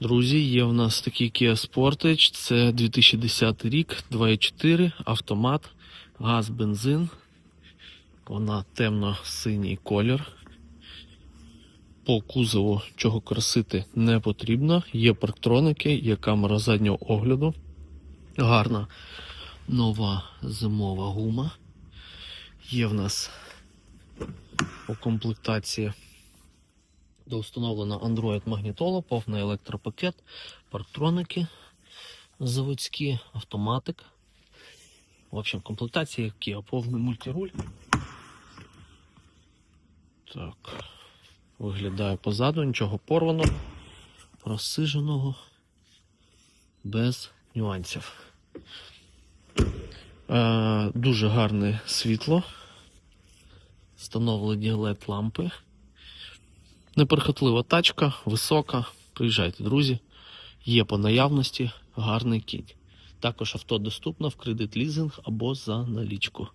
Друзі, є в нас такий Kia Sportage, це 2010 рік, 2.4, автомат, газ, бензин. Вона темно-синій колір. По кузову чого красити не потрібно. Є парктроники, є камера заднього огляду. Гарна нова зимова гума. Є в нас у комплектації доустановлена Android магнітола, повний електропакет, парктроники заводські, автоматик. В общем, комплектація Kia, повний мультируль. Так. Виглядає позаду, нічого порваного, розсиженого, без нюансів. Е, дуже гарне світло. Встановлені LED лампи. Неприхотлива тачка, висока. Приїжджайте, друзі. Є по наявності гарний кінь. Також авто доступно в кредит лізинг або за налічку.